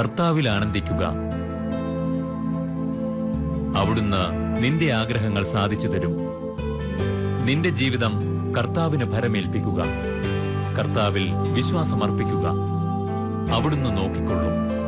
കർത്താവിൽ ആനന്ദിക്കുക. അവിടുന്ന് നിന്റെ ആഗ്രഹങ്ങൾ സാധിച്ചു തരും. നിന്റെ ജീവിതം കർത്താവിന് ഭരമേൽപ്പിക്കുക. കർത്താവിൽ വിശ്വാസമർപ്പിക്കുക. അവിടുന്ന് നോക്കിക്കൊള്ളും.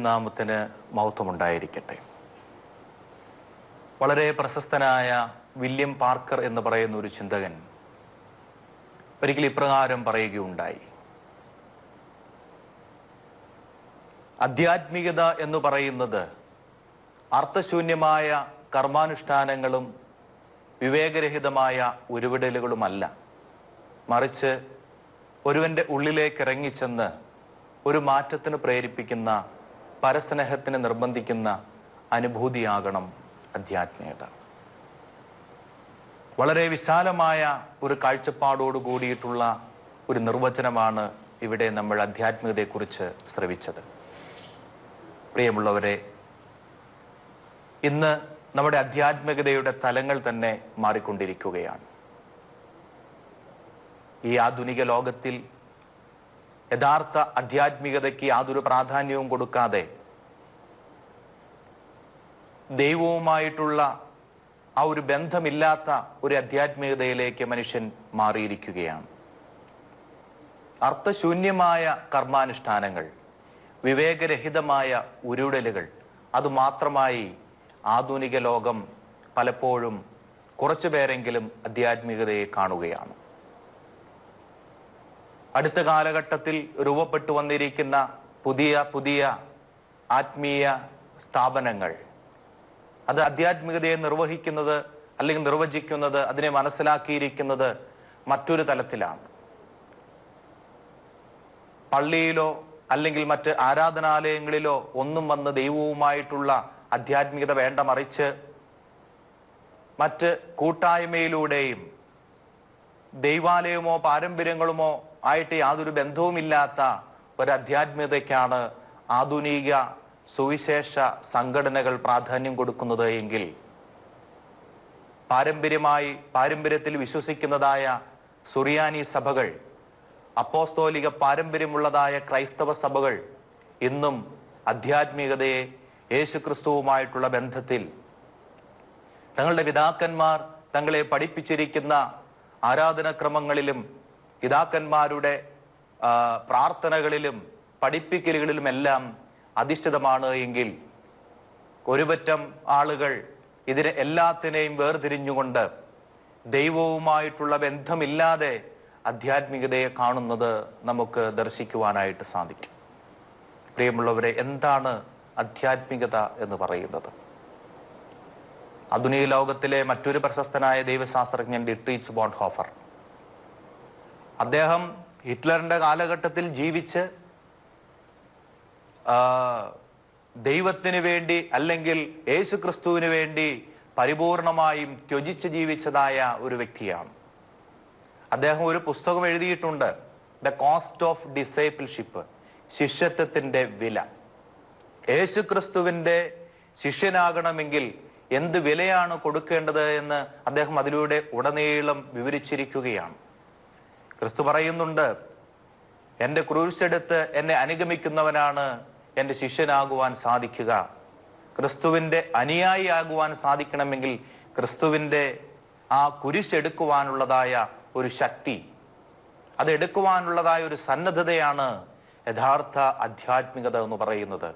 ദൈവതിരുനാമത്തിന് മഹത്വമുണ്ടായിരിക്കട്ടെ വളരെ പ്രശസ്തനായ വില്യം പാർക്കർ എന്ന് പറയുന്ന ഒരു ചിന്തകൻ ഒരിക്കൽ ഇപ്രകാരം പറയുകയുണ്ടായി. ആധ്യാത്മികത എന്ന് പറയുന്നത് അർത്ഥശൂന്യമായ കർമാനുഷ്ഠാനങ്ങളും വിവേകരഹിതമായ ഉരുവിടലുകളുമല്ല. മറിച്ച് ഒരുവന്റെ ഉള്ളിലേക്ക് ഇറങ്ങിച്ചെന്ന് ഒരു മാറ്റത്തിന് പ്രേരിപ്പിക്കുന്ന പരസ്നേഹത്തിന് നിർബന്ധിക്കുന്ന അനുഭൂതിയാകണം അധ്യാത്മികത വളരെ വിശാലമായ ഒരു കാഴ്ചപ്പാടോട് കൂടിയിട്ടുള്ള ഒരു നിർവചനമാണ് ഇവിടെ നമ്മൾ അധ്യാത്മികതയെക്കുറിച്ച് ശ്രവിച്ചത്. പ്രിയമുള്ളവരെ ഇന്ന് നമ്മുടെ അധ്യാത്മികതയുടെ തലങ്ങൾ തന്നെ മാറിക്കൊണ്ടിരിക്കുകയാണ്. ഈ ആധുനിക ലോകത്തിൽ യഥാർത്ഥ ആധ്യാത്മികതയ്ക്ക് യാതൊരു പ്രാധാന്യവും കൊടുക്കാതെ ദൈവവുമായിട്ടുള്ള ആ ഒരു ബന്ധമില്ലാത്ത ഒരു ആധ്യാത്മികതയിലേക്ക് മനുഷ്യൻ മാറിയിരിക്കുകയാണ്. അർത്ഥശൂന്യമായ കർമാനുഷ്ഠാനങ്ങൾ വിവേകരഹിതമായ ഉരുടലുകൾ അതുമാത്രമായി ആധുനിക ലോകം പലപ്പോഴും കുറച്ചു പേരെങ്കിലും ആധ്യാത്മികതയെ കാണുകയാണ്. അടുത്ത കാലഘട്ടത്തിൽ രൂപപ്പെട്ടു വന്നിരിക്കുന്ന പുതിയ പുതിയ ആത്മീയ സ്ഥാപനങ്ങൾ. അത് ആധ്യാത്മികതയെ നിർവഹിക്കുന്നത് അല്ലെങ്കിൽ നിർവചിക്കുന്നത് അതിനെ മനസ്സിലാക്കിയിരിക്കുന്നത് മറ്റൊരു തലത്തിലാണ്. പള്ളിയിലോ അല്ലെങ്കിൽ മറ്റ് ആരാധനാലയങ്ങളിലോ ഒന്നും വന്ന് ദൈവവുമായിട്ടുള്ള ആധ്യാത്മികത വേണ്ട മറിച്ച് മറ്റ് കൂട്ടായ്മയിലൂടെയും ദൈവാലയമോ പാരമ്പര്യങ്ങളുമോ ആയിട്ട് യാതൊരു ബന്ധവുമില്ലാത്ത ഒരു ആധ്യാത്മികതയ്ക്കാണ് ആധുനിക സുവിശേഷ സംഘടനകൾ പ്രാധാന്യം കൊടുക്കുന്നത് എങ്കിൽ പാരമ്പര്യമായി പാരമ്പര്യത്തിൽ വിശ്വസിക്കുന്നതായ സുറിയാനി സഭകൾ അപ്പോസ്തോലിക പാരമ്പര്യമുള്ളതായ ക്രൈസ്തവ സഭകൾ ഇന്നും ആധ്യാത്മികതയെ യേശുക്രിസ്തുവുമായിട്ടുള്ള ബന്ധത്തിൽ തങ്ങളുടെ പിതാക്കന്മാർ തങ്ങളെ പഠിപ്പിച്ചിരിക്കുന്ന ആരാധനക്രമങ്ങളിലും പിതാക്കന്മാരുടെ പ്രാർത്ഥനകളിലും പഠിപ്പിക്കലുകളിലുമെല്ലാം അധിഷ്ഠിതമാണ് എങ്കിൽ ഒരുപറ്റം ആളുകൾ ഇതിനെ എല്ലാത്തിനെയും വേർതിരിഞ്ഞുകൊണ്ട് ദൈവവുമായിട്ടുള്ള ബന്ധമില്ലാതെ ആധ്യാത്മികതയെ കാണുന്നത് നമുക്ക് ദർശിക്കുവാനായിട്ട് സാധിക്കും. പ്രിയമുള്ളവരെ എന്താണ് ആധ്യാത്മികത എന്ന് പറയുന്നത്? ആധുനിക ലോകത്തിലെ മറ്റൊരു പ്രശസ്തനായ ദൈവശാസ്ത്രജ്ഞൻ ഡിട്രീച്ച് ബോൺഹോഫർ അദ്ദേഹം ഹിറ്റ്ലറിന്റെ കാലഘട്ടത്തിൽ ജീവിച്ച് ദൈവത്തിന് വേണ്ടി അല്ലെങ്കിൽ യേശു ക്രിസ്തുവിന് വേണ്ടി പരിപൂർണമായും ത്യജിച്ച് ജീവിച്ചതായ ഒരു വ്യക്തിയാണ്. അദ്ദേഹം ഒരു പുസ്തകം എഴുതിയിട്ടുണ്ട് ദ കോസ്റ്റ് ഓഫ് ഡിസേപ്പിൾഷിപ്പ് ശിഷ്യത്വത്തിന്റെ വില. യേശു ക്രിസ്തുവിന്റെ ശിഷ്യനാകണമെങ്കിൽ എന്ത് വിലയാണ് കൊടുക്കേണ്ടത് എന്ന് അദ്ദേഹം അതിലൂടെ ഉടനീളം വിവരിച്ചിരിക്കുകയാണ്. ക്രിസ്തു പറയുന്നുണ്ട് എന്റെ ക്രൂശെടുത്ത് എന്നെ അനുഗമിക്കുന്നവനാണ് എന്റെ ശിഷ്യനാകുവാൻ സാധിക്കുക. ക്രിസ്തുവിന്റെ അനുയായിയാകുവാൻ സാധിക്കണമെങ്കിൽ ക്രിസ്തുവിന്റെ ആ കുരിശെടുക്കുവാനുള്ളതായ ഒരു ശക്തി അതെടുക്കുവാനുള്ളതായ ഒരു സന്നദ്ധതയാണ് യഥാർത്ഥ ആധ്യാത്മികത എന്ന് പറയുന്നത്.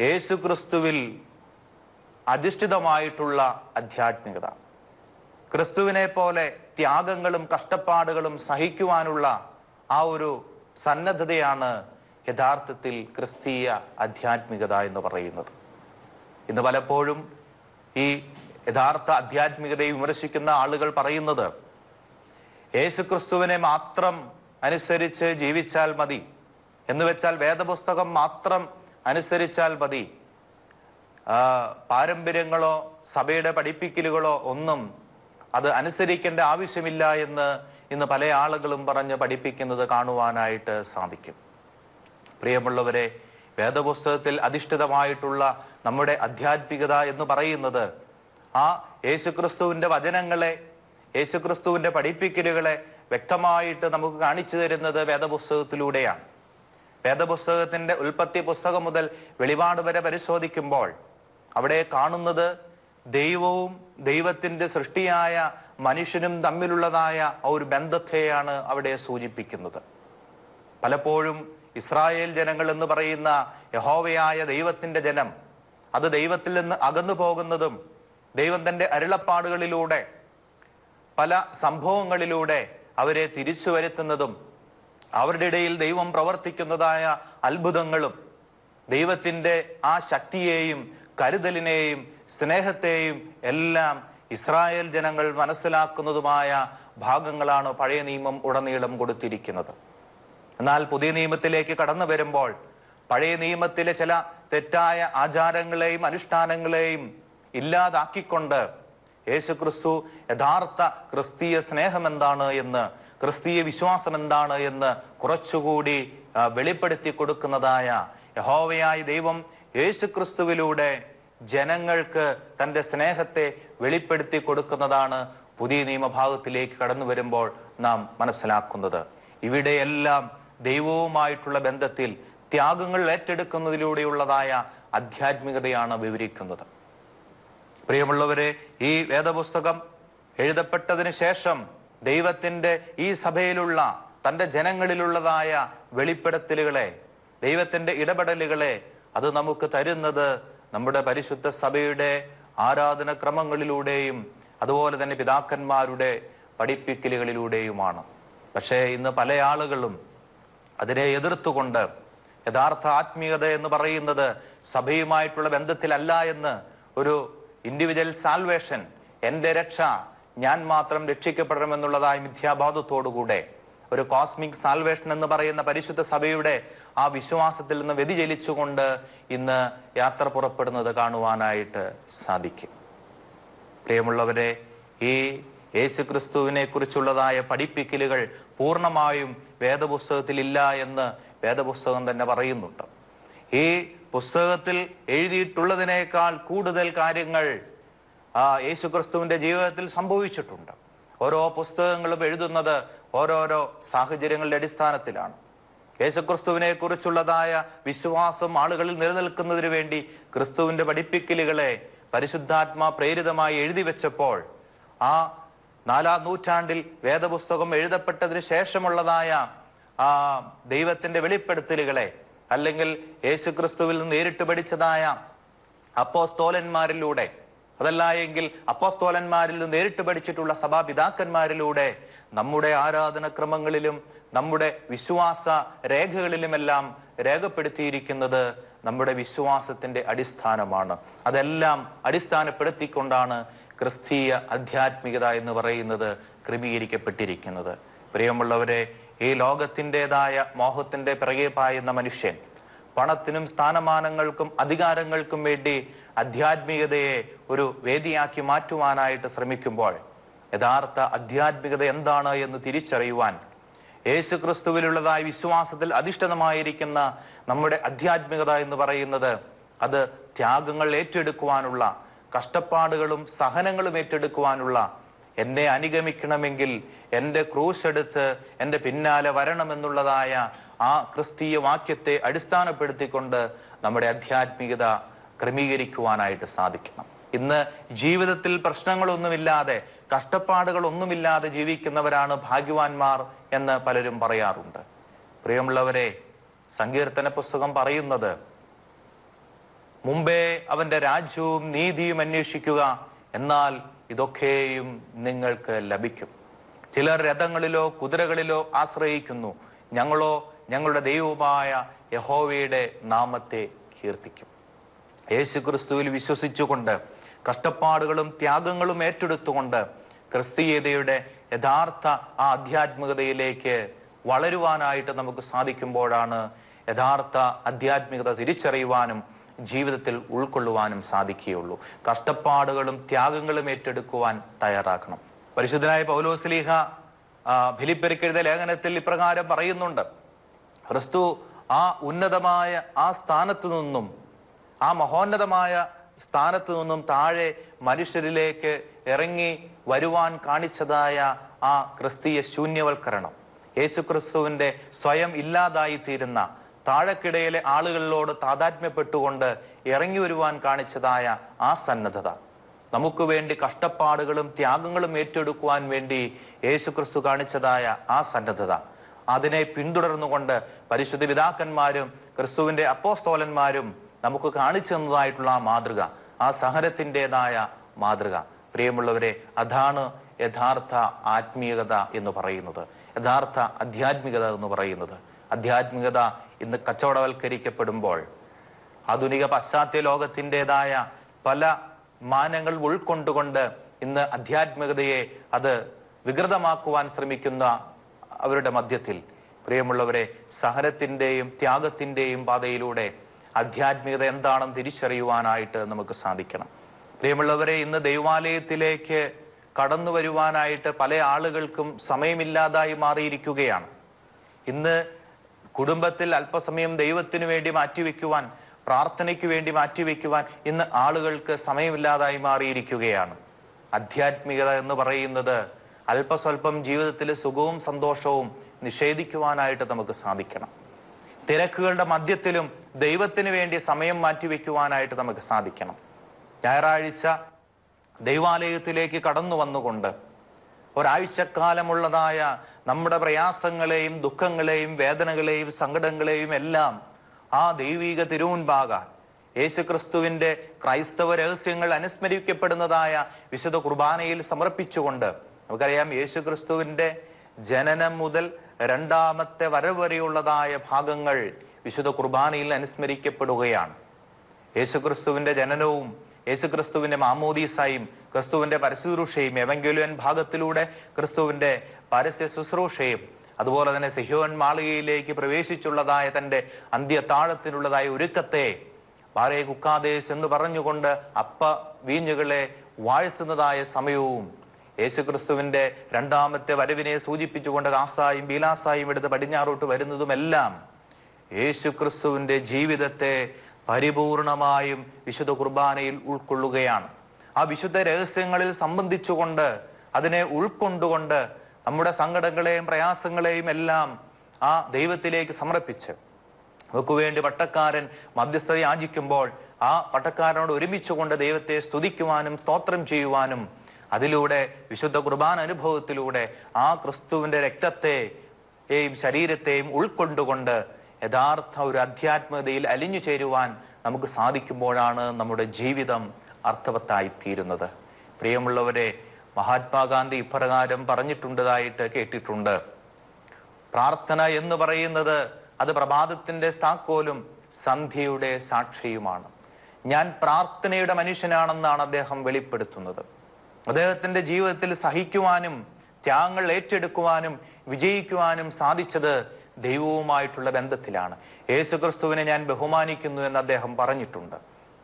യേശു ക്രിസ്തുവിൽ അധിഷ്ഠിതമായിട്ടുള്ള ആധ്യാത്മികത. ക്രിസ്തുവിനെ പോലെ ത്യാഗങ്ങളും കഷ്ടപ്പാടുകളും സഹിക്കുവാനുള്ള ആ ഒരു സന്നദ്ധതയാണ് യഥാർത്ഥത്തിൽ ക്രിസ്തീയ ആധ്യാത്മികത എന്ന് പറയുന്നത്. ഇന്ന് പലപ്പോഴും ഈ യഥാർത്ഥ ആധ്യാത്മികതയെ വിമർശിക്കുന്ന ആളുകൾ പറയുന്നത് യേശുക്രിസ്തുവിനെ മാത്രം അനുസരിച്ച് ജീവിച്ചാൽ മതി. എന്ന് വെച്ചാൽ വേദപുസ്തകം മാത്രം അനുസരിച്ചാൽ മതി. പാരമ്പര്യങ്ങളോ സഭയുടെ പഠിപ്പിക്കലുകളോ ഒന്നും അത് അനുസരിക്കേണ്ട ആവശ്യമില്ല എന്ന് ഇന്ന് പല ആളുകളും പറഞ്ഞ് പഠിപ്പിക്കുന്നത് കാണുവാനായിട്ട് സാധിക്കും. പ്രിയമുള്ളവരെ വേദപുസ്തകത്തിൽ അധിഷ്ഠിതമായിട്ടുള്ള നമ്മുടെ ആധ്യാത്മികത എന്ന് പറയുന്നത് ആ യേശുക്രിസ്തുവിന്റെ വചനങ്ങളെ യേശുക്രിസ്തുവിന്റെ പഠിപ്പിക്കലുകളെ വ്യക്തമായിട്ട് നമുക്ക് കാണിച്ചു തരുന്നത് വേദപുസ്തകത്തിലൂടെയാണ്. വേദപുസ്തകത്തിന്റെ ഉൽപ്പത്തി പുസ്തകം മുതൽ വെളിപാട് വരെ പരിശോധിക്കുമ്പോൾ അവിടെ കാണുന്നത് ദൈവവും ദൈവത്തിന്റെ സൃഷ്ടിയായ മനുഷ്യനും തമ്മിലുള്ളതായ ആ ഒരു ബന്ധത്തെയാണ് അവിടെ സൂചിപ്പിക്കുന്നത്. പലപ്പോഴും ഇസ്രായേൽ ജനങ്ങൾ എന്ന് പറയുന്ന യഹോവയായ ദൈവത്തിന്റെ ജനം അത് ദൈവത്തിൽ നിന്ന് അകന്നു പോകുന്നതും ദൈവം തന്റെ അരുളപ്പാടുകളിലൂടെ പല സംഭവങ്ങളിലൂടെ അവരെ തിരിച്ചു വരുത്തുന്നതും അവരുടെ ഇടയിൽ ദൈവം പ്രവർത്തിക്കുന്നതായ അത്ഭുതങ്ങളും ദൈവത്തിന്റെ ആ ശക്തിയെയും കരുതലിനെയും സ്നേഹത്തെയും എല്ലാം ഇസ്രായേൽ ജനങ്ങൾ മനസ്സിലാക്കുന്നതുമായ ഭാഗങ്ങളാണ് പഴയ നിയമം ഉടനീളം കൊടുത്തിരിക്കുന്നത്. എന്നാൽ പുതിയ നിയമത്തിലേക്ക് കടന്നു വരുമ്പോൾ പഴയ നിയമത്തിലെ ചില തെറ്റായ ആചാരങ്ങളെയും അനുഷ്ഠാനങ്ങളെയും ഇല്ലാതാക്കിക്കൊണ്ട് യേശു ക്രിസ്തു യഥാർത്ഥ ക്രിസ്തീയ സ്നേഹം എന്താണ് എന്ന് ക്രിസ്തീയ വിശ്വാസം എന്താണ് എന്ന് കുറച്ചുകൂടി വെളിപ്പെടുത്തി കൊടുക്കുന്നതായ യഹോവയായ ദൈവം യേശുക്രിസ്തുവിലൂടെ ജനങ്ങൾക്ക് തന്റെ സ്നേഹത്തെ വെളിപ്പെടുത്തി കൊടുക്കുന്നതാണ് പുതിയ നിയമഭാഗത്തിലേക്ക് കടന്നു വരുമ്പോൾ നാം മനസ്സിലാക്കുന്നത്. ഇവിടെയെല്ലാം ദൈവവുമായിട്ടുള്ള ബന്ധത്തിൽ ത്യാഗങ്ങൾ ഏറ്റെടുക്കുന്നതിലൂടെയുള്ളതായ ആധ്യാത്മികതയാണ് വിവരിക്കുന്നത്. പ്രിയമുള്ളവരെ ഈ വേദപുസ്തകം എഴുതപ്പെട്ടതിന് ശേഷം ദൈവത്തിന്റെ ഈ സഭയിലുള്ള തന്റെ ജനങ്ങളിലുള്ളതായ വെളിപ്പെടുത്തലുകളെ ദൈവത്തിന്റെ ഇടപെടലുകളെ അത് നമുക്ക് തരുന്നത് നമ്മുടെ പരിശുദ്ധ സഭയുടെ ആരാധന ക്രമങ്ങളിലൂടെയും അതുപോലെ തന്നെ പിതാക്കന്മാരുടെ പഠിപ്പിക്കലുകളിലൂടെയുമാണ്. പക്ഷേ ഇന്ന് പല ആളുകളും അതിനെ എതിർത്തുകൊണ്ട് യഥാർത്ഥ ആത്മീയത എന്ന് പറയുന്നത് സഭയുമായിട്ടുള്ള ബന്ധത്തിലല്ല എന്ന് ഒരു ഇൻഡിവിജ്വൽ സാൽവേഷൻ എന്റെ രക്ഷ ഞാൻ മാത്രം രക്ഷിക്കപ്പെടണമെന്നുള്ളതായ മിഥ്യാബോധത്തോടുകൂടെ ഒരു കോസ്മിക് സാൽവേഷൻ എന്ന് പറയുന്ന പരിശുദ്ധ സഭയുടെ ആ വിശ്വാസത്തിൽ നിന്ന് വ്യതിചലിച്ചുകൊണ്ട് ഇന്ന് യാത്ര പുറപ്പെടുന്നത് കാണുവാനായിട്ട് സാധിക്കും. പ്രിയമുള്ളവരെ ഈ യേശുക്രിസ്തുവിനെ കുറിച്ചുള്ളതായ പഠിപ്പിക്കലുകൾ പൂർണമായും വേദപുസ്തകത്തിൽ ഇല്ല എന്ന് വേദപുസ്തകം തന്നെ പറയുന്നുണ്ട്. ഈ പുസ്തകത്തിൽ എഴുതിയിട്ടുള്ളതിനേക്കാൾ കൂടുതൽ കാര്യങ്ങൾ ആ യേശുക്രിസ്തുവിന്റെ ജീവിതത്തിൽ സംഭവിച്ചിട്ടുണ്ട്. ഓരോ പുസ്തകങ്ങളും എഴുതുന്നത് ഓരോരോ സാഹചര്യങ്ങളുടെ അടിസ്ഥാനത്തിലാണ്. യേശുക്രിസ്തുവിനെ കുറിച്ചുള്ളതായ വിശ്വാസം ആളുകളിൽ നിലനിൽക്കുന്നതിന് വേണ്ടി ക്രിസ്തുവിന്റെ പഠിപ്പിക്കലുകളെ പരിശുദ്ധാത്മാ പ്രേരിതമായി എഴുതി വെച്ചപ്പോൾ ആ നാലാം നൂറ്റാണ്ടിൽ വേദപുസ്തകം എഴുതപ്പെട്ടതിന് ശേഷമുള്ളതായ ആ ദൈവത്തിന്റെ വെളിപ്പെടുത്തലുകളെ അല്ലെങ്കിൽ യേശുക്രിസ്തുവിൽ നിന്ന് നേരിട്ട് പഠിച്ചതായ അപ്പോസ്തോലന്മാരിലൂടെ അതല്ല എങ്കിൽ അപ്പോസ്തോലന്മാരിൽ നിന്ന് നേരിട്ട് പഠിച്ചിട്ടുള്ള സഭാപിതാക്കന്മാരിലൂടെ നമ്മുടെ ആരാധനക്രമങ്ങളിലും നമ്മുടെ വിശ്വാസ രേഖകളിലുമെല്ലാം രേഖപ്പെടുത്തിയിരിക്കുന്നത് നമ്മുടെ വിശ്വാസത്തിന്റെ അടിസ്ഥാനമാണ്. അതെല്ലാം അടിസ്ഥാനപ്പെടുത്തിക്കൊണ്ടാണ് ക്രിസ്തീയ ആധ്യാത്മികത എന്ന് പറയുന്നത് ക്രമീകരിക്കപ്പെട്ടിരിക്കുന്നത്. പ്രിയമുള്ളവരെ ഈ ലോകത്തിന്റെതായ മോഹത്തിന്റെ പിറകെ പായുന്ന മനുഷ്യൻ പണത്തിനും സ്ഥാനമാനങ്ങൾക്കും അധികാരങ്ങൾക്കും വേണ്ടി ആധ്യാത്മികതയെ ഒരു വേദിയാക്കി മാറ്റുവാനായിട്ട് ശ്രമിക്കുമ്പോൾ യഥാർത്ഥ ആധ്യാത്മികത എന്താണ് എന്ന് തിരിച്ചറിയുവാൻ യേശു ക്രിസ്തുവിലുള്ളതായ വിശ്വാസത്തിൽ അധിഷ്ഠിതമായിരിക്കുന്ന നമ്മുടെ ആധ്യാത്മികത എന്ന് പറയുന്നത് അത് ത്യാഗങ്ങൾ ഏറ്റെടുക്കുവാനുള്ള കഷ്ടപ്പാടുകളും സഹനങ്ങളും ഏറ്റെടുക്കുവാനുള്ള എന്നെ അനുഗമിക്കണമെങ്കിൽ എന്റെ ക്രൂസ് എടുത്ത് എന്റെ പിന്നാലെ വരണമെന്നുള്ളതായ ആ ക്രിസ്തീയ വാക്യത്തെ അടിസ്ഥാനപ്പെടുത്തിക്കൊണ്ട് നമ്മുടെ ആധ്യാത്മികത ക്രമീകരിക്കുവാനായിട്ട് സാധിക്കണം. ഇന്ന് ജീവിതത്തിൽ പ്രശ്നങ്ങളൊന്നുമില്ലാതെ കഷ്ടപ്പാടുകളൊന്നുമില്ലാതെ ജീവിക്കുന്നവരാണ് ഭാഗ്യവാന്മാർ എന്ന് പലരും പറയാറുണ്ട്. പ്രിയമുള്ളവരെ സങ്കീർത്തന പുസ്തകം പറയുന്നത് മുമ്പേ അവന്റെ രാജ്യവും നീതിയും അന്വേഷിക്കുക എന്നാൽ ഇതൊക്കെയും നിങ്ങൾക്ക് ലഭിക്കും. ചിലർ രഥങ്ങളിലോ കുതിരകളിലോ ആശ്രയിക്കുന്നു. ഞങ്ങളോ ഞങ്ങളുടെ ദൈവമായ യഹോവയുടെ നാമത്തെ കീർത്തിക്കും. യേശു ക്രിസ്തുവിൽ വിശ്വസിച്ചുകൊണ്ട് കഷ്ടപ്പാടുകളും ത്യാഗങ്ങളും ഏറ്റെടുത്തുകൊണ്ട് ക്രിസ്തീയതയുടെ യഥാർത്ഥ ആ ആധ്യാത്മികതയിലേക്ക് വളരുവാനായിട്ട് നമുക്ക് സാധിക്കുമ്പോഴാണ് യഥാർത്ഥ ആധ്യാത്മികത തിരിച്ചറിയുവാനും ജീവിതത്തിൽ ഉൾക്കൊള്ളുവാനും സാധിക്കുകയുള്ളൂ. കഷ്ടപ്പാടുകളും ത്യാഗങ്ങളും ഏറ്റെടുക്കുവാൻ തയ്യാറാക്കണം പരിശുദ്ധനായ പൗലോസ്ലീഹ ഫിലിപ്പെരുക്കെഴുത ലേഖനത്തിൽ ഇപ്രകാരം പറയുന്നുണ്ട്. ക്രിസ്തു ആ ഉന്നതമായ ആ സ്ഥാനത്തു നിന്നും ആ മഹോന്നതമായ സ്ഥാനത്തു നിന്നും താഴെ മനുഷ്യരിലേക്ക് ഇറങ്ങി വരുവാൻ കാണിച്ചതായ ആ ക്രിസ്തീയ ശൂന്യവൽക്കരണം. യേശു ക്രിസ്തുവിന്റെ സ്വയം ഇല്ലാതായി തീരുന്ന താഴെക്കിടയിലെ ആളുകളിലോട് താതാത്മ്യപ്പെട്ടുകൊണ്ട് ഇറങ്ങി വരുവാൻ കാണിച്ചതായ ആ സന്നദ്ധത. നമുക്ക് വേണ്ടി കഷ്ടപ്പാടുകളും ത്യാഗങ്ങളും ഏറ്റെടുക്കുവാൻ വേണ്ടി യേശു ക്രിസ്തു കാണിച്ചതായ ആ സന്നദ്ധത. അതിനെ പിന്തുടർന്നുകൊണ്ട് പരിശുദ്ധ പിതാക്കന്മാരും ക്രിസ്തുവിന്റെ അപ്പോസ്തോലന്മാരും നമുക്ക് കാണിച്ചു തന്നതായിട്ടുള്ള ആ മാതൃക ആ സഹനത്തിന്റെതായ മാതൃക. പ്രിയമുള്ളവരെ അതാണ് യഥാർത്ഥ ആത്മീയത എന്ന് പറയുന്നത്. യഥാർത്ഥ ആധ്യാത്മികത എന്ന് പറയുന്നത്. ആധ്യാത്മികത ഇന്ന് കച്ചവടവൽക്കരിക്കപ്പെടുമ്പോൾ ആധുനിക പാശ്ചാത്യ ലോകത്തിന്റെതായ പല മാനങ്ങൾ ഉൾക്കൊണ്ടുകൊണ്ട് ഇന്ന് ആധ്യാത്മികതയെ അത് വികൃതമാക്കുവാൻ ശ്രമിക്കുന്ന അവരുടെ മധ്യത്തിൽ. പ്രിയമുള്ളവരെ സഹനത്തിന്റെയും ത്യാഗത്തിന്റെയും പാതയിലൂടെ ആധ്യാത്മികത എന്താണെന്ന് തിരിച്ചറിയുവാനായിട്ട് നമുക്ക് സാധിക്കണം. പ്രിയമുള്ളവരെ ഇന്ന് ദൈവാലയത്തിലേക്ക് കടന്നു വരുവാനായിട്ട് പല ആളുകൾക്കും സമയമില്ലാതായി മാറിയിരിക്കുകയാണ്. ഇന്ന് കുടുംബത്തിൽ അല്പസമയം ദൈവത്തിനു വേണ്ടി മാറ്റിവെക്കുവാൻ പ്രാർത്ഥനയ്ക്ക് വേണ്ടി മാറ്റിവെക്കുവാൻ ഇന്ന് ആളുകൾക്ക് സമയമില്ലാതായി മാറിയിരിക്കുകയാണ്. ആധ്യാത്മികത എന്ന് പറയുന്നത് അല്പസ്വല്പം ജീവിതത്തിൽ സുഖവും സന്തോഷവും നിഷേധിക്കുവാനായിട്ട് നമുക്ക് സാധിക്കണം. തിരക്കുകളുടെ മധ്യത്തിലും ദൈവത്തിന് വേണ്ടി സമയം മാറ്റിവെക്കുവാനായിട്ട് നമുക്ക് സാധിക്കണം. ഞായറാഴ്ച ദൈവാലയത്തിലേക്ക് കടന്നു വന്നുകൊണ്ട് ഒരാഴ്ചക്കാലമുള്ളതായ നമ്മുടെ പ്രയാസങ്ങളെയും ദുഃഖങ്ങളെയും വേദനകളെയും സങ്കടങ്ങളെയും എല്ലാം ആ ദൈവിക തിരുമുൻപാകാൻ യേശുക്രിസ്തുവിന്റെ ക്രൈസ്തവ രഹസ്യങ്ങൾ അനുസ്മരിക്കപ്പെടുന്നതായ വിശുദ്ധ കുർബാനയിൽ സമർപ്പിച്ചുകൊണ്ട് നമുക്കറിയാം യേശുക്രിസ്തുവിന്റെ ജനനം മുതൽ രണ്ടാമത്തെ വരവ് വരെയുള്ളതായ ഭാഗങ്ങൾ വിശുദ്ധ കുർബാനയിൽ അനുസ്മരിക്കപ്പെടുകയാണ്. യേശുക്രിസ്തുവിന്റെ ജനനവും യേശുക്രിസ്തുവിന്റെ മാമോദീസായും ക്രിസ്തുവിന്റെ പരശുശ്രൂഷയും എവങ്കലുവൻ ഭാഗത്തിലൂടെ ക്രിസ്തുവിന്റെ പരസ്യ ശുശ്രൂഷയും അതുപോലെ തന്നെ സിഹോൻ മാളികയിലേക്ക് പ്രവേശിച്ചുള്ളതായ തന്റെ അന്ത്യത്താഴത്തിനുള്ളതായ ഒരുക്കത്തെ വാരേ കുക്കാദേശ് എന്ന് പറഞ്ഞുകൊണ്ട് അപ്പ വീഞ്ഞുകളെ വാഴ്ത്തുന്നതായ സമയവും യേശുക്രിസ്തുവിന്റെ രണ്ടാമത്തെ വരവിനെ സൂചിപ്പിച്ചുകൊണ്ട് കാസായും ബീലാസായും എടുത്ത് പടിഞ്ഞാറോട്ട് വരുന്നതുമെല്ലാം യേശുക്രിസ്തുവിന്റെ ജീവിതത്തെ പരിപൂർണമായും വിശുദ്ധ കുർബാനയിൽ ഉൾക്കൊള്ളുകയാണ്. ആ വിശുദ്ധ രഹസ്യങ്ങളിൽ സംബന്ധിച്ചുകൊണ്ട് അതിനെ ഉൾക്കൊണ്ടുകൊണ്ട് നമ്മുടെ സങ്കടങ്ങളെയും പ്രയാസങ്ങളെയും എല്ലാം ആ ദൈവത്തിലേക്ക് സമർപ്പിച്ച് നമുക്ക് വേണ്ടി പട്ടക്കാരൻ മധ്യസ്ഥത യാചിക്കുമ്പോൾ ആ പട്ടക്കാരനോട് ഒരുമിച്ചുകൊണ്ട് ദൈവത്തെ സ്തുതിക്കുവാനും സ്തോത്രം ചെയ്യുവാനും അതിലൂടെ വിശുദ്ധ കുർബാന അനുഭവത്തിലൂടെ ആ ക്രിസ്തുവിന്റെ രക്തത്തെയും ശരീരത്തെയും ഉൾക്കൊണ്ടുകൊണ്ട് യഥാർത്ഥ ഒരു അധ്യാത്മികതയിൽ അലിഞ്ഞു ചേരുവാൻ നമുക്ക് സാധിക്കുമ്പോഴാണ് നമ്മുടെ ജീവിതം അർത്ഥവത്തായി തീരുന്നത് പ്രിയമുള്ളവരെ മഹാത്മാഗാന്ധി ഇപ്രകാരം പറഞ്ഞിട്ടുണ്ടതായിട്ട് കേട്ടിട്ടുണ്ട്. പ്രാർത്ഥന എന്ന് പറയുന്നത് അത് പ്രഭാതത്തിന്റെ താക്കോലും സന്ധ്യയുടെ സാക്ഷിയുമാണ്. ഞാൻ പ്രാർത്ഥനയുടെ മനുഷ്യനാണെന്നാണ് അദ്ദേഹം വെളിപ്പെടുത്തുന്നത്. അദ്ദേഹത്തിന്റെ ജീവിതത്തിൽ സഹിക്കുവാനും ത്യാഗങ്ങൾ ഏറ്റെടുക്കുവാനും വിജയിക്കുവാനും സാധിച്ചത് ദൈവവുമായിട്ടുള്ള ബന്ധത്തിലാണ്. യേശുക്രിസ്തുവിനെ ഞാൻ ബഹുമാനിക്കുന്നു എന്ന് അദ്ദേഹം പറഞ്ഞിട്ടുണ്ട്.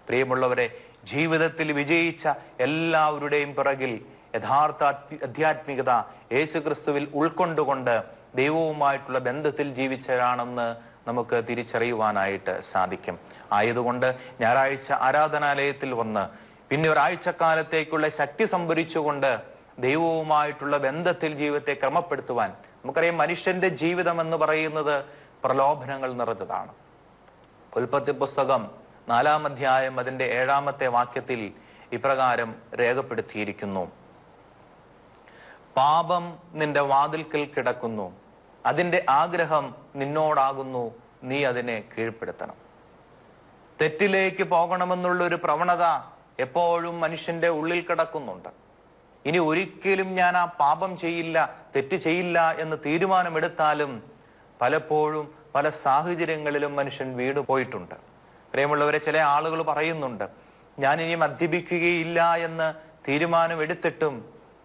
പ്രിയമുള്ളവരെ ജീവിതത്തിൽ വിജയിച്ച എല്ലാവരുടെയും പിറകിൽ യഥാർത്ഥ അധ്യാത്മികത യേശുക്രിസ്തുവിൽ ഉൾക്കൊണ്ടുകൊണ്ട് ദൈവവുമായിട്ടുള്ള ബന്ധത്തിൽ ജീവിച്ചവരാണെന്ന് നമുക്ക് തിരിച്ചറിയുവാനായിട്ട് സാധിക്കും. ആയതുകൊണ്ട് ഞായറാഴ്ച ആരാധനാലയത്തിൽ വന്ന് പിന്നെ ഒരാഴ്ചക്കാലത്തേക്കുള്ള ശക്തി സംഭരിച്ചുകൊണ്ട് ദൈവവുമായിട്ടുള്ള ബന്ധത്തിൽ ജീവിതത്തെ ക്രമപ്പെടുത്തുവാൻ നമുക്കറിയാം മനുഷ്യന്റെ ജീവിതം എന്ന് പറയുന്നത് പ്രലോഭനങ്ങൾ നിറഞ്ഞതാണ്. ഉൽപ്പത്തി പുസ്തകം നാലാം അധ്യായം അതിന്റെ ഏഴാമത്തെ വാക്യത്തിൽ ഇപ്രകാരം രേഖപ്പെടുത്തിയിരിക്കുന്നു. പാപം നിന്റെ വാതിൽക്കൽ കിടക്കുന്നു. അതിന്റെ ആഗ്രഹം നിന്നോടാകുന്നു. നീ അതിനെ കീഴ്പ്പെടുത്തണം. തെറ്റിലേക്ക് പോകണമെന്നുള്ളൊരു പ്രവണത എപ്പോഴും മനുഷ്യന്റെ ഉള്ളിൽ കിടക്കുന്നുണ്ട്. ഇനി ഒരിക്കലും ഞാൻ ആ പാപം ചെയ്യില്ല തെറ്റ് ചെയ്യില്ല എന്ന് തീരുമാനമെടുത്താലും പലപ്പോഴും പല സാഹചര്യങ്ങളിലും മനുഷ്യൻ വീട് പോയിട്ടുണ്ട്. പ്രിയമുള്ളവരെ ചില ആളുകൾ പറയുന്നുണ്ട് ഞാൻ ഇനി മദ്യപിക്കുകയില്ല എന്ന് തീരുമാനമെടുത്തിട്ടും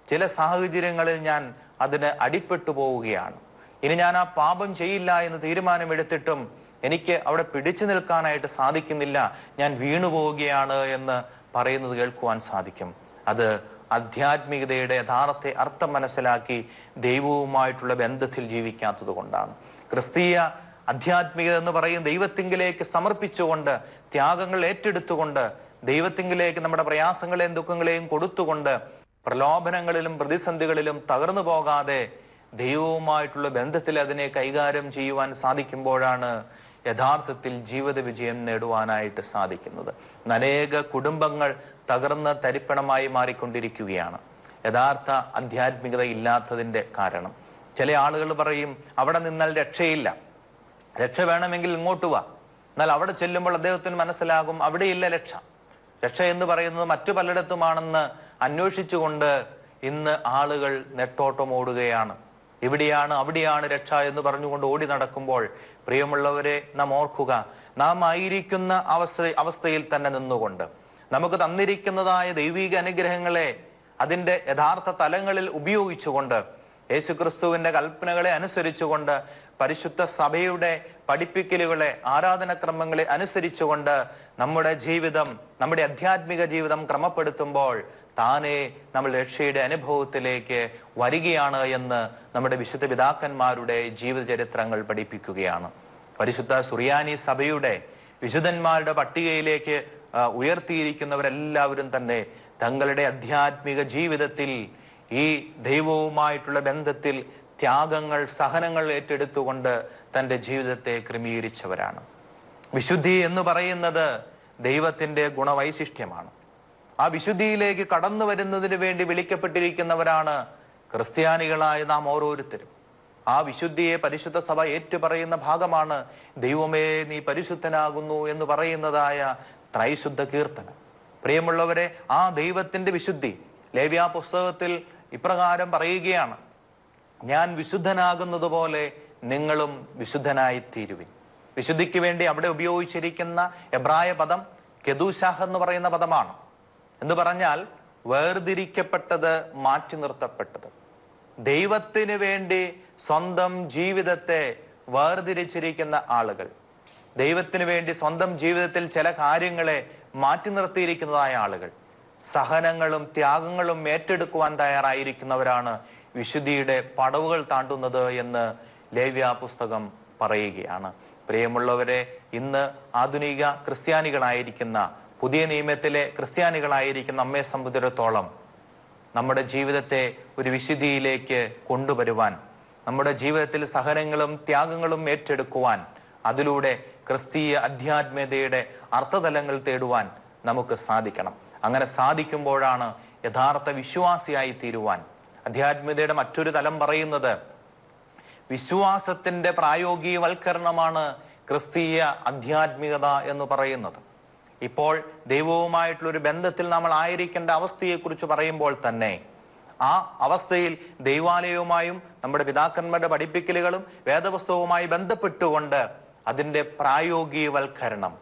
ചില സാഹചര്യങ്ങളിൽ ഞാൻ അതിന് അടിപ്പെട്ടു പോവുകയാണ്. ഇനി ഞാൻ ആ പാപം ചെയ്യില്ല എന്ന് തീരുമാനമെടുത്തിട്ടും എനിക്ക് അവിടെ പിടിച്ചു നിൽക്കാനായിട്ട് സാധിക്കുന്നില്ല. ഞാൻ വീണു പോവുകയാണ് എന്ന് പറയുന്നത് കേൾക്കുവാൻ സാധിക്കും. അത് ആധ്യാത്മികതയുടെ യഥാർത്ഥ അർത്ഥം മനസ്സിലാക്കി ദൈവവുമായിട്ടുള്ള ബന്ധത്തിൽ ജീവിക്കാത്തത് കൊണ്ടാണ്. ക്രിസ്തീയ ആധ്യാത്മികത എന്ന് പറയും ദൈവത്തിങ്കിലേക്ക് സമർപ്പിച്ചുകൊണ്ട് ത്യാഗങ്ങൾ ഏറ്റെടുത്തുകൊണ്ട് ദൈവത്തിങ്കിലേക്ക് നമ്മുടെ പ്രയാസങ്ങളെയും ദുഃഖങ്ങളെയും കൊടുത്തുകൊണ്ട് പ്രലോഭനങ്ങളിലും പ്രതിസന്ധികളിലും തകർന്നു പോകാതെ ദൈവവുമായിട്ടുള്ള ബന്ധത്തിൽ അതിനെ കൈകാര്യം ചെയ്യുവാൻ സാധിക്കുമ്പോഴാണ് യഥാർത്ഥത്തിൽ ജീവിത വിജയം നേടുവാനായിട്ട് സാധിക്കുന്നത്. അനേക കുടുംബങ്ങൾ തകർന്ന തരിപ്പണമായി മാറിക്കൊണ്ടിരിക്കുകയാണ്. യഥാർത്ഥ ആധ്യാത്മികത ഇല്ലാത്തതിന്റെ കാരണം. ചില ആളുകൾ പറയും അവിടെ നിന്നാൽ രക്ഷയില്ല. രക്ഷ വേണമെങ്കിൽ ഇങ്ങോട്ട് വാ. എന്നാൽ അവിടെ ചെല്ലുമ്പോൾ അദ്ദേഹത്തിന് മനസ്സിലാകും അവിടെയില്ല രക്ഷ. രക്ഷ എന്ന് പറയുന്നത് മറ്റു പലയിടത്തുമാണെന്ന് അന്വേഷിച്ചുകൊണ്ട് ഇന്ന് ആളുകൾ നെട്ടോട്ടം ഓടുകയാണ്. ഇവിടെയാണ് അവിടെയാണ് രക്ഷ എന്ന് പറഞ്ഞുകൊണ്ട് ഓടി നടക്കുമ്പോൾ പ്രിയമുള്ളവരെ നാം ഓർക്കുക നാം ആയിരിക്കുന്ന അവസ്ഥ അവസ്ഥയിൽ തന്നെ നിന്നുകൊണ്ട് നമുക്ക് തന്നിരിക്കുന്നതായ ദൈവീക അനുഗ്രഹങ്ങളെ അതിന്റെ യഥാർത്ഥ തലങ്ങളിൽ ഉപയോഗിച്ചുകൊണ്ട് യേശുക്രിസ്തുവിന്റെ കൽപ്പനകളെ അനുസരിച്ചുകൊണ്ട് പരിശുദ്ധ സഭയുടെ പഠിപ്പിക്കലുകളെ ആരാധനക്രമങ്ങളെ അനുസരിച്ചുകൊണ്ട് നമ്മുടെ ജീവിതം നമ്മുടെ ആധ്യാത്മിക ജീവിതം ക്രമപ്പെടുത്തുമ്പോൾ താനെ നമ്മൾ രക്ഷയുടെ അനുഭവത്തിലേക്ക് വരികയാണ് എന്ന് നമ്മുടെ വിശുദ്ധ പിതാക്കന്മാരുടെ ജീവചരിത്രങ്ങൾ പഠിപ്പിക്കുകയാണ്. പരിശുദ്ധ സുറിയാനി സഭയുടെ വിശുദ്ധന്മാരുടെ പട്ടികയിലേക്ക് ഉയർത്തിയിരിക്കുന്നവരെല്ലാവരും തന്നെ തങ്ങളുടെ അധ്യാത്മിക ജീവിതത്തിൽ ഈ ദൈവവുമായിട്ടുള്ള ബന്ധത്തിൽ ത്യാഗങ്ങൾ സഹനങ്ങൾ ഏറ്റെടുത്തുകൊണ്ട് തന്റെ ജീവിതത്തെ ക്രമീകരിച്ചവരാണ്. വിശുദ്ധി എന്ന് പറയുന്നത് ദൈവത്തിന്റെ ഗുണവൈശിഷ്ട്യമാണ്. ആ വിശുദ്ധിയിലേക്ക് കടന്നു വരുന്നതിന് വേണ്ടി വിളിക്കപ്പെട്ടിരിക്കുന്നവരാണ് ക്രിസ്ത്യാനികളായ നാം ഓരോരുത്തരും. ആ വിശുദ്ധിയെ പരിശുദ്ധ സഭ ഏറ്റുപറയുന്ന ഭാഗമാണ് ദൈവമേ നീ പരിശുദ്ധനാകുന്നു എന്ന് പറയുന്നതായ ത്രൈശുദ്ധ കീർത്തനം പ്രിയമുള്ളവരെ ആ ദൈവത്തിന്റെ വിശുദ്ധി ലേവ്യ പുസ്തകത്തിൽ ഇപ്രകാരം പറയുകയാണ്. ഞാൻ വിശുദ്ധനാകുന്നത് പോലെ നിങ്ങളും വിശുദ്ധനായി തീരുവിൻ വിശുദ്ധിക്ക് വേണ്ടി അവിടെ ഉപയോഗിച്ചിരിക്കുന്ന എബ്രായ പദം കെദൂശാഹ് എന്ന് പറയുന്ന പദമാണ്. എന്ന് പറഞ്ഞാൽ വേർതിരിക്കപ്പെട്ടത് മാറ്റി നിർത്തപ്പെട്ടത്. ദൈവത്തിന് വേണ്ടി സ്വന്തം ജീവിതത്തെ വേർതിരിച്ചിരിക്കുന്ന ആളുകൾ. ദൈവത്തിന് വേണ്ടി സ്വന്തം ജീവിതത്തിൽ ചില കാര്യങ്ങളെ മാറ്റി നിർത്തിയിരിക്കുന്നതായ ആളുകൾ. സഹനങ്ങളും ത്യാഗങ്ങളും ഏറ്റെടുക്കുവാൻ തയ്യാറായിരിക്കുന്നവരാണ് വിശുദ്ധിയുടെ പടവുകൾ താണ്ടുന്നത് എന്ന് ലേവ്യ പുസ്തകം പറയുകയാണ്. പ്രിയമുള്ളവരെ ഇന്ന് ആധുനിക ക്രിസ്ത്യാനികളായിരിക്കുന്ന പുതിയ നിയമത്തിലെ ക്രിസ്ത്യാനികളായിരിക്കുന്ന നമ്മെ സംബന്ധിച്ചിടത്തോളം നമ്മുടെ ജീവിതത്തെ ഒരു വിശുദ്ധിയിലേക്ക് കൊണ്ടുവരുവാൻ നമ്മുടെ ജീവിതത്തിൽ സഹനങ്ങളും ത്യാഗങ്ങളും ഏറ്റെടുക്കുവാൻ അതിലൂടെ ക്രിസ്തീയ അധ്യാത്മീയതയുടെ അർത്ഥതലങ്ങൾ തേടുവാൻ നമുക്ക് സാധിക്കണം. അങ്ങനെ സാധിക്കുമ്പോഴാണ് യഥാർത്ഥ വിശ്വാസിയായി തീരുവാൻ. അധ്യാത്മികതയുടെ മറ്റൊരു തലം പറയുന്നത് വിശ്വാസത്തിന്റെ പ്രായോഗികവൽക്കരണമാണ് ക്രിസ്തീയ അധ്യാത്മികത എന്ന് പറയുന്നത്. ഇപ്പോൾ ദൈവവുമായിട്ടുള്ളൊരു ബന്ധത്തിൽ നമ്മൾ ആയിരിക്കേണ്ട അവസ്ഥയെക്കുറിച്ച് പറയുമ്പോൾ തന്നെ ആ അവസ്ഥയിൽ ദൈവാലയവുമായും നമ്മുടെ പിതാക്കന്മാരുടെ പഠിപ്പിക്കലുകളും വേദപുസ്തകവുമായി ബന്ധപ്പെട്ടുകൊണ്ട് അതിന്റെ പ്രായോഗികവൽക്കരണം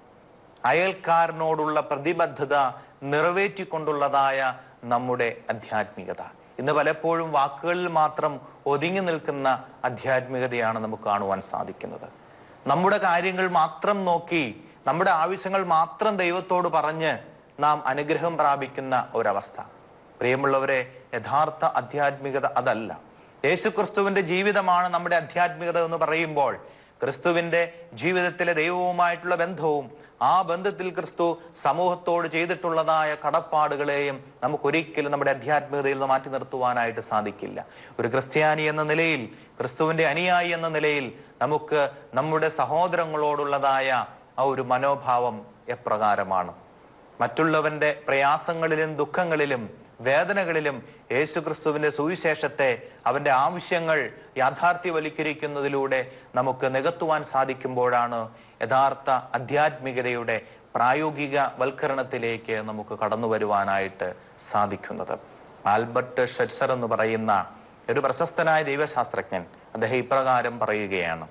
അയൽക്കാരനോടുള്ള പ്രതിബദ്ധത നിറവേറ്റിക്കൊണ്ടുള്ളതായ നമ്മുടെ അധ്യാത്മികത ഇന്ന് പലപ്പോഴും വാക്കുകളിൽ മാത്രം ഒതുങ്ങി നിൽക്കുന്ന അധ്യാത്മികതയാണ് നമുക്ക് കാണുവാൻ സാധിക്കുന്നത്. നമ്മുടെ കാര്യങ്ങൾ മാത്രം നോക്കി നമ്മുടെ ആവശ്യങ്ങൾ മാത്രം ദൈവത്തോട് പറഞ്ഞ് നാം അനുഗ്രഹം പ്രാപിക്കുന്ന ഒരവസ്ഥ. പ്രിയമുള്ളവരെ യഥാർത്ഥ അധ്യാത്മികത അതല്ല. യേശുക്രിസ്തുവിന്റെ ജീവിതമാണ് നമ്മുടെ അധ്യാത്മികത എന്ന് പറയുമ്പോൾ ക്രിസ്തുവിന്റെ ജീവിതത്തിലെ ദൈവവുമായിട്ടുള്ള ബന്ധവും ആ ബന്ധത്തിൽ ക്രിസ്തു സമൂഹത്തോട് ചെയ്തിട്ടുള്ളതായ കടപ്പാടുകളെയും നമുക്കൊരിക്കലും നമ്മുടെ ആധ്യാത്മികതയിൽ നിന്ന് മാറ്റി നിർത്തുവാനായിട്ട് സാധിക്കില്ല. ഒരു ക്രിസ്ത്യാനി എന്ന നിലയിൽ ക്രിസ്തുവിന്റെ അനുയായി എന്ന നിലയിൽ നമുക്ക് നമ്മുടെ സഹോദരങ്ങളോടുള്ളതായ ആ ഒരു മനോഭാവം എപ്രകാരമാണ്? മറ്റുള്ളവന്റെ പ്രയാസങ്ങളിലും ദുഃഖങ്ങളിലും വേദനകളിലും യേശുക്രിസ്തുവിന്റെ സുവിശേഷത്തെ അവന്റെ ആവശ്യങ്ങൾ യാഥാർത്ഥ്യവൽക്കരിക്കുന്നതിലൂടെ നമുക്ക് നികത്തുവാൻ സാധിക്കുമ്പോഴാണ് യഥാർത്ഥ ആധ്യാത്മികതയുടെ പ്രായോഗിക വൽക്കരണത്തിലേക്ക് നമുക്ക് കടന്നു വരുവാനായിട്ട് സാധിക്കുന്നത്. ആൽബർട്ട് ഷെറ്റ്സർ എന്ന് പറയുന്ന ഒരു പ്രശസ്തനായ ദൈവശാസ്ത്രജ്ഞൻ അദ്ദേഹം ഇപ്രകാരം പറയുകയാണ്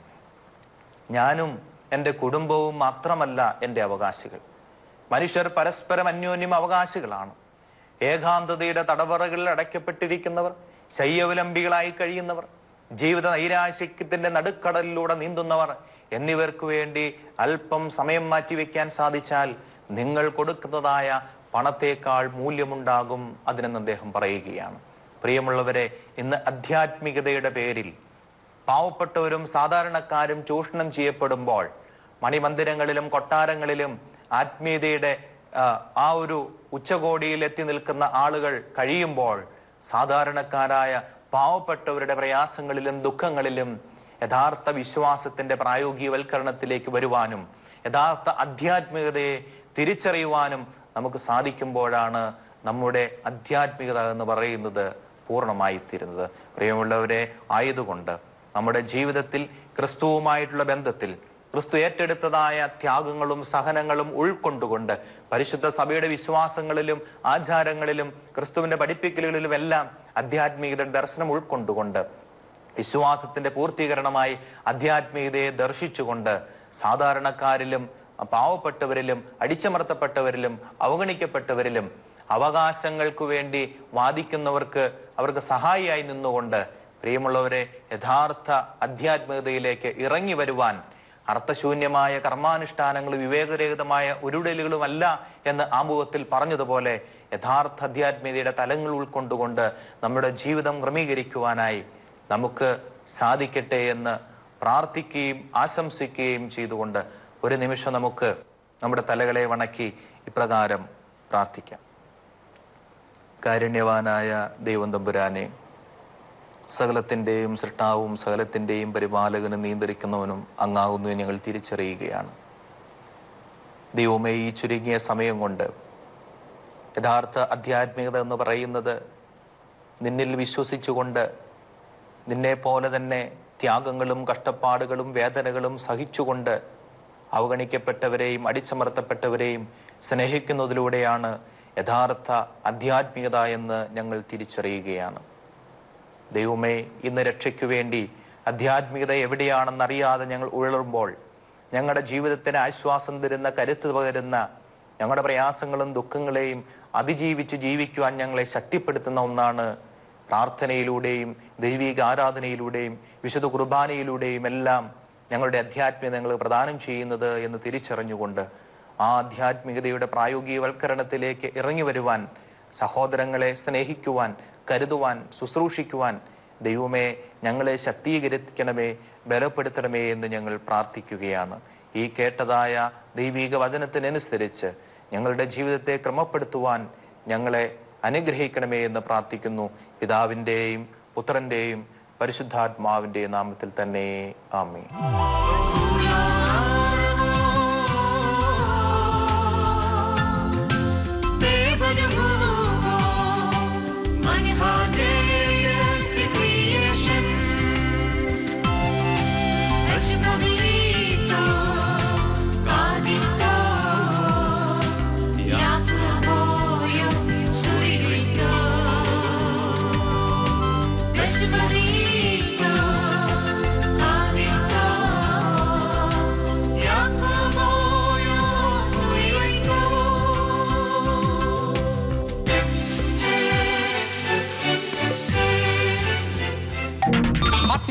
ഞാനും എന്റെ കുടുംബവും മാത്രമല്ല എന്റെ അവകാശികൾ. മനുഷ്യർ പരസ്പരം അന്യോന്യം അവകാശികളാണ്. ഏകാന്തതയുടെ തടവറകളിൽ അടയ്ക്കപ്പെട്ടിരിക്കുന്നവർ ശയ്യവലംബികളായി കഴിയുന്നവർ ജീവിത നൈരാശ്യത്തിന്റെ നടുക്കടലിലൂടെ നീന്തുന്നവർ എന്നിവർക്ക് വേണ്ടി അല്പം സമയം മാറ്റിവെക്കാൻ സാധിച്ചാൽ നിങ്ങൾ കൊടുക്കുന്നതായ പണത്തേക്കാൾ മൂല്യമുണ്ടാകും അതിനെന്ന് അദ്ദേഹം പറയുകയാണ്. പ്രിയമുള്ളവരെ ഇന്ന് അധ്യാത്മികതയുടെ പേരിൽ പാവപ്പെട്ടവരും സാധാരണക്കാരും ചൂഷണം ചെയ്യപ്പെടുമ്പോൾ മണിമന്ദിരങ്ങളിലും കൊട്ടാരങ്ങളിലും ആത്മീയതയുടെ ആ, ഒരു ഉച്ചകോടിയിൽ എത്തി നിൽക്കുന്ന ആളുകൾ കഴിയുമ്പോൾ സാധാരണക്കാരായ പാവപ്പെട്ടവരുടെ പ്രയാസങ്ങളിലും ദുഃഖങ്ങളിലും യഥാർത്ഥ വിശ്വാസത്തിന്റെ പ്രായോഗികവൽക്കരണത്തിലേക്ക് വരുവാനും യഥാർത്ഥ ആധ്യാത്മികതയെ തിരിച്ചറിയുവാനും നമുക്ക് സാധിക്കുമ്പോഴാണ് നമ്മുടെ ആധ്യാത്മികത എന്ന് പറയുന്നത് പൂർണമായി തീരുന്നത് പ്രിയമുള്ളവരെ ആയതുകൊണ്ട് നമ്മുടെ ജീവിതത്തിൽ ക്രിസ്തുവുമായിട്ടുള്ള ബന്ധത്തിൽ ക്രിസ്തു ഏറ്റെടുത്തതായ ത്യാഗങ്ങളും സഹനങ്ങളും ഉൾക്കൊണ്ടുകൊണ്ട് പരിശുദ്ധ സഭയുടെ വിശ്വാസങ്ങളിലും ആചാരങ്ങളിലും ക്രിസ്തുവിന്റെ പഠിപ്പിക്കലുകളിലും എല്ലാം ആധ്യാത്മികതയുടെ ദർശനം ഉൾക്കൊണ്ടുകൊണ്ട് വിശ്വാസത്തിന്റെ പൂർത്തീകരണമായി ആധ്യാത്മികതയെ ദർശിച്ചുകൊണ്ട് സാധാരണക്കാരിലും പാവപ്പെട്ടവരിലും അടിച്ചമർത്തപ്പെട്ടവരിലും അവഗണിക്കപ്പെട്ടവരിലും അവകാശങ്ങൾക്ക് വേണ്ടി വാദിക്കുന്നവർക്ക് അവർക്ക് സഹായിയായി നിന്നുകൊണ്ട് പ്രിയമുള്ളവരെ യഥാർത്ഥ ആധ്യാത്മികതയിലേക്ക് ഇറങ്ങി വരുവാൻ അർത്ഥശൂന്യമായ കർമാനുഷ്ഠാനങ്ങൾ വിവേകരഹിതമായ ഉരുടലുകളുമല്ല എന്ന് ആമുഖത്തിൽ പറഞ്ഞതുപോലെ യഥാർത്ഥ അധ്യാത്മീയതയുടെ തലങ്ങൾ ഉൾക്കൊണ്ടുകൊണ്ട് നമ്മുടെ ജീവിതം ക്രമീകരിക്കുവാനായി നമുക്ക് സാധിക്കട്ടെ എന്ന് പ്രാർത്ഥിക്കുകയും ആശംസിക്കുകയും ചെയ്തുകൊണ്ട് ഒരു നിമിഷം നമുക്ക് നമ്മുടെ തലകളെ വണക്കി ഇപ്രകാരം പ്രാർത്ഥിക്കാം. കാരുണ്യവാനായ ദൈവം സകലത്തിന്റെയും സൃഷ്ടാവും സകലത്തിന്റെയും പരിപാലകനും നിയന്ത്രിക്കുന്നവനും അങ്ങാകുന്നു ഞങ്ങൾ തിരിച്ചറിയുകയാണ്. ദൈവമേ ഈ ചുരുങ്ങിയ സമയം കൊണ്ട് യഥാർത്ഥ ആധ്യാത്മികത എന്ന് പറയുന്നത് നിന്നിൽ വിശ്വസിച്ചുകൊണ്ട് നിന്നെ പോലെ തന്നെ ത്യാഗങ്ങളും കഷ്ടപ്പാടുകളും വേദനകളും സഹിച്ചുകൊണ്ട് അവഗണിക്കപ്പെട്ടവരെയും അടിച്ചമർത്തപ്പെട്ടവരെയും സ്നേഹിക്കുന്നതിലൂടെയാണ് യഥാർത്ഥ ആധ്യാത്മികത എന്ന് ഞങ്ങൾ തിരിച്ചറിയുകയാണ്. ദൈവമേ ഇന്ന് രക്ഷയ്ക്കു വേണ്ടി ആധ്യാത്മികത എവിടെയാണെന്നറിയാതെ ഞങ്ങൾ ഉഴലുമ്പോൾ ഞങ്ങളുടെ ജീവിതത്തിന് ആശ്വാസം തരുന്ന കരുത്ത് പകരുന്ന ഞങ്ങളുടെ പ്രയാസങ്ങളും ദുഃഖങ്ങളെയും അതിജീവിച്ച് ജീവിക്കുവാൻ ഞങ്ങളെ ശക്തിപ്പെടുത്തുന്ന ഒന്നാണ് പ്രാർത്ഥനയിലൂടെയും ദൈവിക ആരാധനയിലൂടെയും വിശുദ്ധ കുർബാനയിലൂടെയും എല്ലാം ഞങ്ങളുടെ അധ്യാത്മികത ഞങ്ങൾ പ്രദാനം ചെയ്യുന്നത് എന്ന് തിരിച്ചറിഞ്ഞുകൊണ്ട് ആ ആധ്യാത്മികതയുടെ പ്രായോഗികവൽക്കരണത്തിലേക്ക് ഇറങ്ങി വരുവാൻ സഹോദരങ്ങളെ സ്നേഹിക്കുവാൻ കരുതുവാൻ ശുശ്രൂഷിക്കുവാൻ ദൈവമേ ഞങ്ങളെ ശക്തീകരിക്കണമേ ബലപ്പെടുത്തണമേ എന്ന് ഞങ്ങൾ പ്രാർത്ഥിക്കുകയാണ്. ഈ കേട്ടതായ ദൈവിക വചനത്തിനനുസരിച്ച് ഞങ്ങളുടെ ജീവിതത്തെ ക്രമപ്പെടുത്തുവാൻ ഞങ്ങളെ അനുഗ്രഹിക്കണമേ എന്ന് പ്രാർത്ഥിക്കുന്നു. പിതാവിന്റെയും പുത്രന്റെയും പരിശുദ്ധാത്മാവിന്റെയും നാമത്തിൽ തന്നെ. ആമേ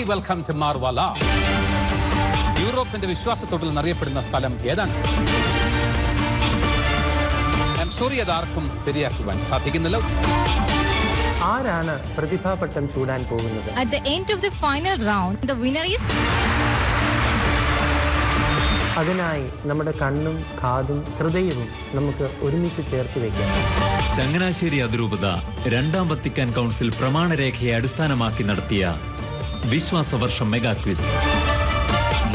ഹാർട്ടി വെൽക്കം ടു മാർവാല യൂറോപ്പിന്റെ വിശ്വാസത്തോട്ടിൽ അറിയപ്പെടുന്ന സ്ഥലം ഏതാണ്? സോറി അതാർക്കും ശരിയാക്കുവാൻ സാധിക്കുന്നില്ല. ആരാണ് പ്രതിഭാപട്ടം ചൂടാൻ പോകുന്നത്? At the end of the final round the winner is അതിനായി നമ്മുടെ കണ്ണും കാതും ഹൃദയവും നമുക്ക് ഒരുമിച്ച് ചേർത്ത് വെക്കാം. ചങ്ങനാശ്ശേരി അതിരൂപത രണ്ടാം വത്തിക്കാൻ കൗൺസിൽ പ്രമാണരേഖയെ അടിസ്ഥാനമാക്കി നടത്തിയ വിശ്വാസവർഷം മെഗാ ക്വിസ്.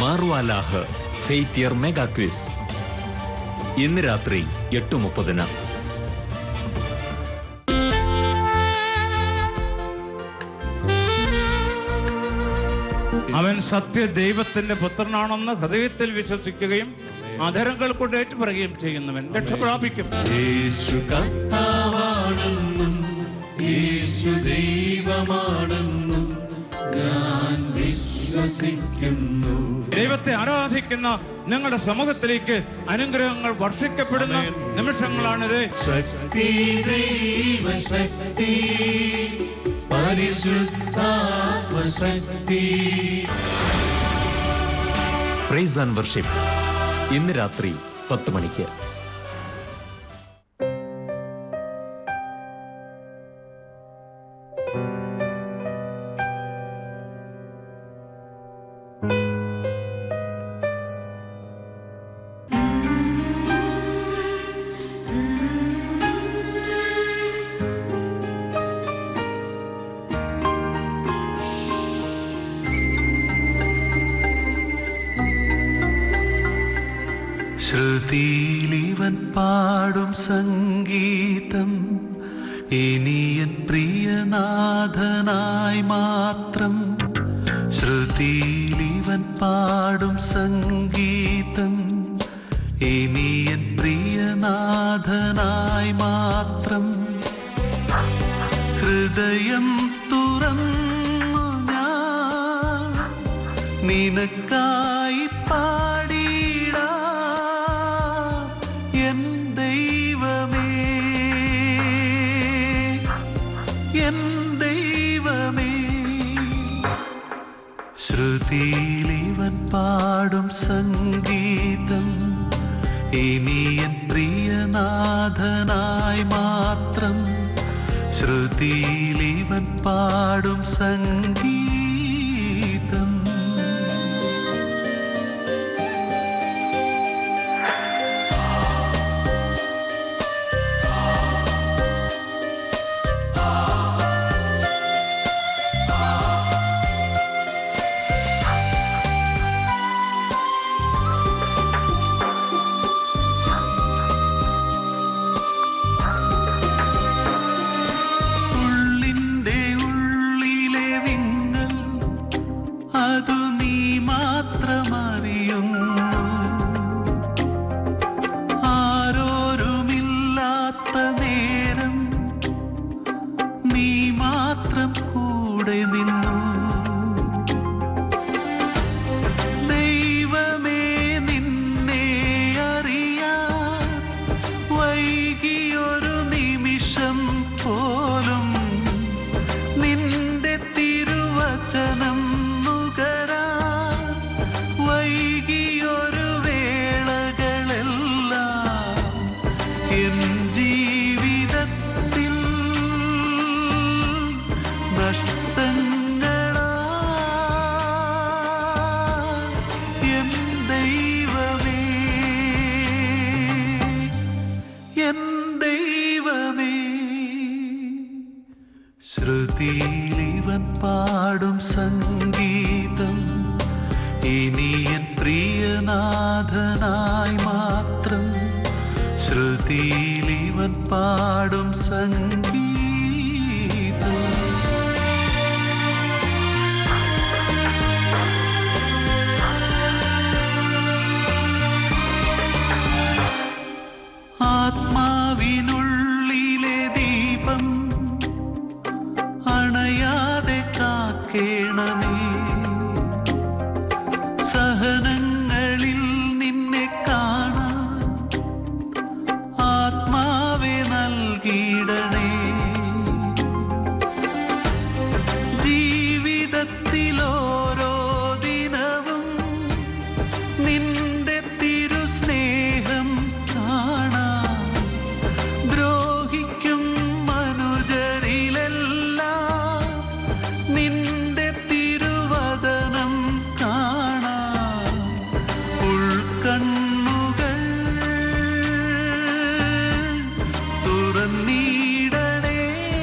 മാറുവാലാഹ് ഫെയ്ത്ത് ഇയർ മെഗാ ക്വിസ്. ഇന്ന് രാത്രി എട്ട് മുപ്പതിന്. അവൻ സത്യ ദൈവത്തിന്റെ പുത്രനാണെന്ന് ഹൃദയത്തിൽ വിശ്വസിക്കുകയും അധരങ്ങൾ കൊണ്ട് ഏറ്റുപറയുകയും ചെയ്യുന്നവൻ രക്ഷ പ്രാപിക്കും. യേശു കർത്താവാണെന്നും യേശു ദൈവമാണെന്നും വിശ്വസിക്കുന്നു. ദൈവത്തെ ആരാധിക്കുന്ന നിങ്ങളുടെ സമൂഹത്തിലേക്ക് അനുഗ്രഹങ്ങൾ വർഷിക്കപ്പെടുന്ന നിമിഷങ്ങളാണിത്. ശക്തി ദൈവശക്തി പരിശുദ്ധാത്മശക്തി പ്രൈസ് ആൻഡ് വർഷിപ്പ് ഇന്ന് രാത്രി പത്ത് മണിക്ക്. ശ്രുതിയിലിവൻ പാടും സംഗീതം. ഇനിയൻ പ്രിയനാഥനായി മാത്രം ശ്രുതിയിലിവൻ പാടും സംഗീതം. ഇനിയൻ പ്രിയനാഥനായി മാത്രം ഹൃദയം തുറന്നു ഞാൻ. നിനക്കായി പ്രിയനാഥനായി മാത്രം ശ്രുതിയിലിവൻ പാടും സംഗീതം